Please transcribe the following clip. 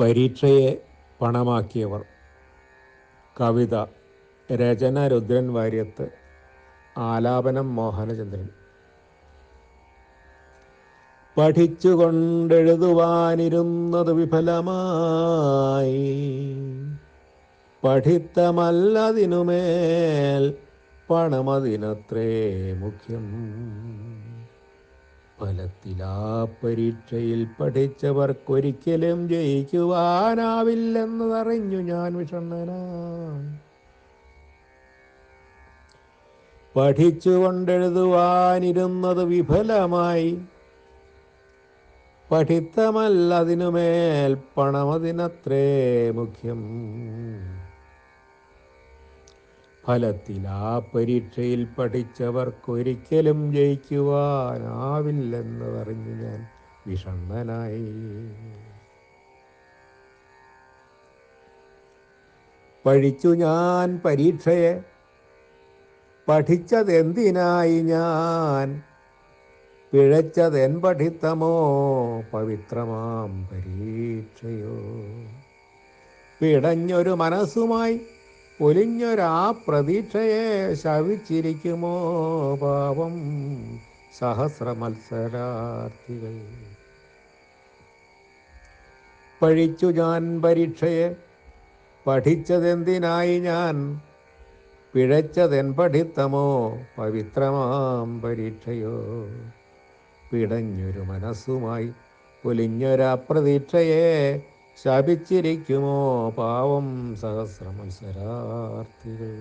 പരീക്ഷയെ പണമാക്കിയവർ. കവിത രചന രുദ്രൻ വാര്യത്ത് ആലാപനം മോഹനചന്ദ്രൻ. പഠിച്ചുകൊണ്ടെഴുതുവാനിരുന്നത് വിഫലമായി. പഠിത്തമല്ലതിനുമേൽ പണമതിനത്രേ മുഖ്യം. ഫലത്തിലാ പരീക്ഷയിൽ പഠിച്ചവർക്കൊരിക്കലും ജയിക്കുവാനാവില്ലെന്നറിഞ്ഞു ഞാൻ വിഷണ്ണനായി പഠിച്ചുകൊണ്ടെഴുതുവാനിരുന്നത് വിഫലമായി. പഠിത്തമല്ല അതിനുമേൽ പണം പണമതിനത്രേ മുഖ്യം. ഫലത്തിൽ ആ പരീക്ഷയിൽ പഠിച്ചവർക്കൊരിക്കലും ജയിക്കുവാനാവില്ലെന്ന് പറഞ്ഞ് ഞാൻ വിഷണ്ണനായി. പഴിച്ചു ഞാൻ പരീക്ഷയെ പഠിച്ചതെന്തിനായി ഞാൻ? പിഴച്ചതെൻ പഠിത്തമോ? പവിത്രമാം പരീക്ഷയോ? പിടഞ്ഞൊരു മനസ്സുമായി പൊലിഞ്ഞൊരാ പ്രതീക്ഷയെ ശവിച്ചിരിക്കുമോ പാപം? സഹസ്ര മത്സരാർത്ഥികൾ പഴിച്ചു ഞാൻ പരീക്ഷയെ. പഠിച്ചതെന്തിനായി ഞാൻ? പിഴച്ചതെൻ പഠിത്തമോ? പവിത്രമാം പരീക്ഷയോ. പിടഞ്ഞൊരു മനസ്സുമായി പൊലിഞ്ഞൊരാ പ്രതീക്ഷയെ ശപിച്ചിരിക്കുമോ പാവം സഹസ്ര മത്സരാർത്ഥികൾ